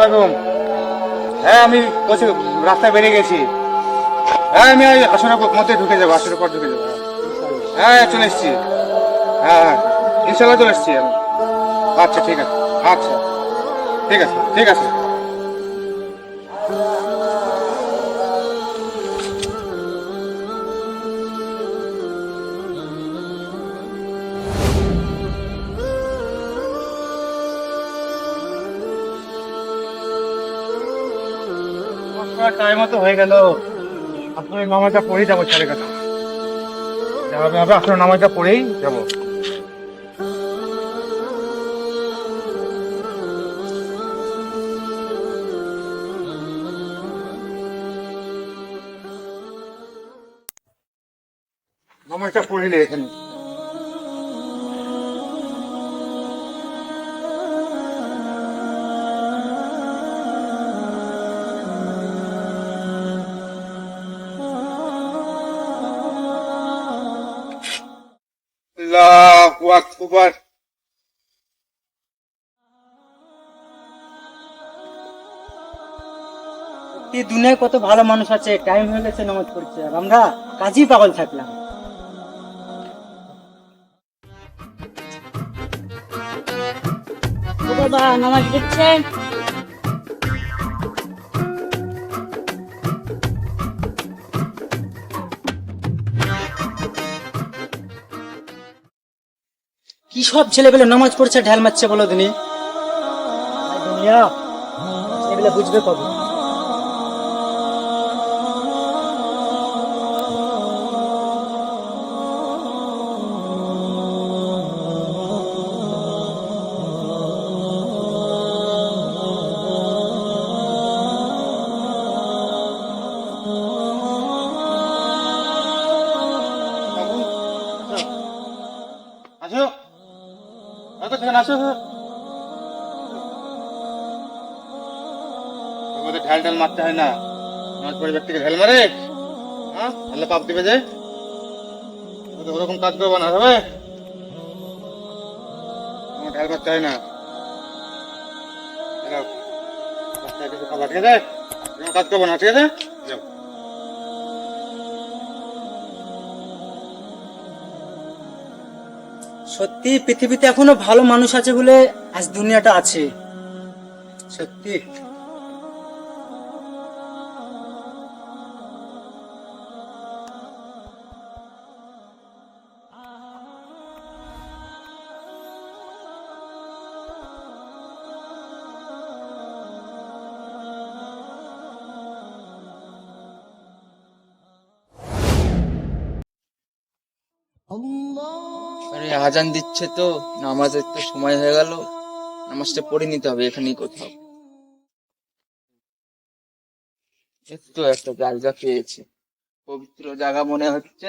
আলাইকুম। হ্যাঁ আমি বলছি, রাস্তায় বেরিয়ে গেছি। হ্যাঁ আমি ওই আসনের মধ্যে ঢুকে যাব, আসনের পর ঢুকে যাব। হ্যাঁ চলে এসছি। হ্যাঁ হ্যাঁ ইনশাল্লাহ চলে এসছি আমি। আচ্ছা ঠিক আছে। আচ্ছা ঠিক আছে ঠিক আছে। টাইম মতো হয়ে গেল? আপনার নামাজটা পড়েই যাব ছেলে কথা যাবে হবে আপনার নামাজটা পড়েই যাব। নামাজটা পড়িলে এখানে। আল্লাহু আকবার। এই দুনিয়ায় কত ভালো মানুষ আছে টাইম হয়ে গেছে নামাজ পড়ছে আর আমরা কাজই পাগল থাকলাম। বাবা নামাজ পড়ছেন? কি সব ছেলেপেলে নামাজ পড়ছে ঢাল মারছে বলো দিনে? বুঝবে কবে। আসো সেখানে আসো। তোমাদের ঢাল ঢাল মারতে হয় না। নামাজ পড়ে ব্যক্তিকে ঢাল মারে। হ্যাঁ? আল্লাহ পাপ দিবে যে। ওরকম কাজ করব না, হবে? তোমার ঢাল মারতে হয় না। কাজ করব না, ঠিক আছে? সত্যি পৃথিবীতে এখনও ভালো মানুষ আছে বলে আজ দুনিয়াটা আছে। সত্যি। আরে আজান দিচ্ছে তো, নামাজের তো সময় হয়ে গেল। নামাজটা পড়ে নিতে হবে, এখানেই কোথাও। একটু একটা জায়গা পেয়েছে। পবিত্র জায়গা মনে হচ্ছে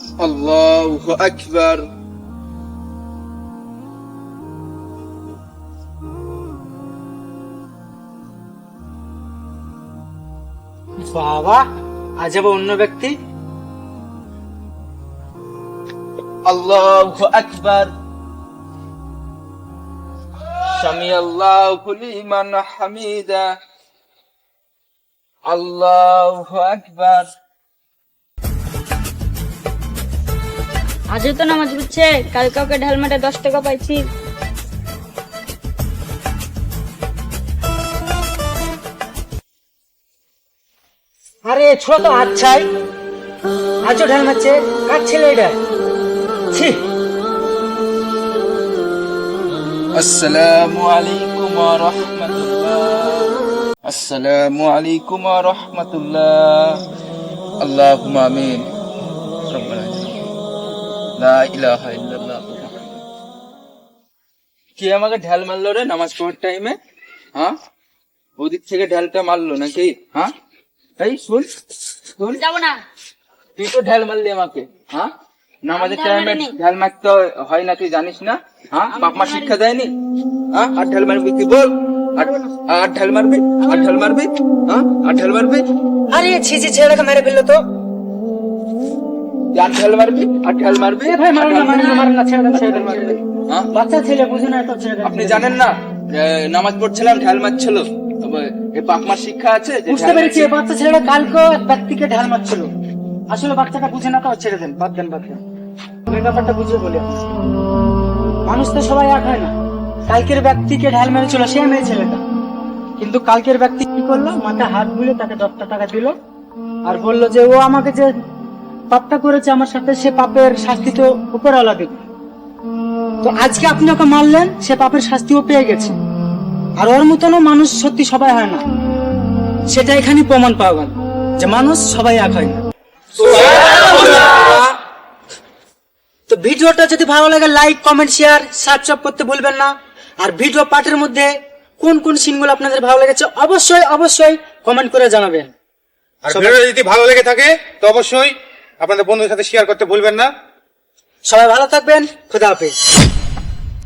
Allahu Ekber. বাবা আজব অন্য ব্যক্তি আল্লাহু আকবার সামি আল্লাহু লিমান হামিদা আল্লাহু আকবার আজও তো নামাজ পড়ছে কাল কাউকে ঢাল মাঠে দশ টাকা পাইছি। আরে ছোট তো আচ্ছাই আজও ঢাল মারছে কার ছেলে এটা? ছি। আসসালামু আলাইকুম ওয়া রাহমাতুল্লাহ। আসসালামু আলাইকুম ওয়া রাহমাতুল্লাহ। আল্লাহুম্মা আমিন। কে আমাকে ঢাল মারলো রে নামাজ পড়ার টাইমে হ্যাঁ? ওদিক থেকে ঢালটা মারলো নাকি? হ্যাঁ? এই শুন শুন। যাব না। তুই তো ঢাল মারলি আমাকে হ্যাঁ? নামাজের টাইমে। ঢাল মারতে হয় না তুই জানিস না? হ্যাঁ? বাপ মা শিক্ষা দেয়নি? হ্যাঁ? আর ঢাল মারবি তুই বল। আর- ঢাল মারবি? আর ঢাল মারবি? হ্যাঁ? আর ঢাল মারবি? আরে ছি ছি ছেলেটাকে মেরে ফেলল তো। আর ঢাল মারবি আর ঢাল মারবি ভাই মারো না মারো না মারো না ছেড়ে দেন ছেড়ে দেন। হ্যাঁ? বাচ্চা ছেলে বুঝে না তো ছেড়ে আপনি জানেন না নামাজ পড়ছিলাম ঢাল মারছিল। তবে এ বাপ মার শিক্ষা আছে বুঝতে পেরেছি এই বাচ্চা ছেলেটা কালকে এক ব্যক্তিকে ঢাল মারছিল। আসলে বাচ্চাটা বুঝে না তো ছেড়ে দেন বাদ দেন বাদ দেন। আমি ব্যাপারটা বুঝে বলি মানুষ তো সবাই এক হয় না। কালকের ব্যক্তিকে ঢাল মেরেছিল সে মেয়ে ছেলেটা। কিন্তু কালকের ব্যক্তি কি করল? মাথায় হাত বুলে তাকে দশটা টাকা দিল। আর বলল যে ও আমাকে যে পাপটা করেছে আমার সাথে, সে পাপের শাস্তি তো উপরওয়ালা দেবে তো আজকে আপনি ওকে মারলেন, সে পাপের শাস্তিও পেয়ে গেছে। আর ওর মতনও মানুষ সত্যি সবাই হয় না। সেটা এখানে প্রমাণ পাওয়া গেল, যে মানুষ সবাই এক হয় না। তো ভিডিওটা যদি ভালো লাগে লাইক কমেন্ট শেয়ার সাবস্ক্রাইব করতে ভুলবেন না। আর ভিডিও পার্টের মধ্যে কোন কোন সিনগুলো আপনাদের ভালো লেগেছে, অবশ্যই অবশ্যই কমেন্ট করে জানাবেন। আর ভিডিওটা যদি ভালো লেগে থাকে, তো অবশ্যই আপনাদের বন্ধুদের সাথে শেয়ার করতে ভুলবেন না। সবাই ভালো থাকবেন খুদা হাফেজ।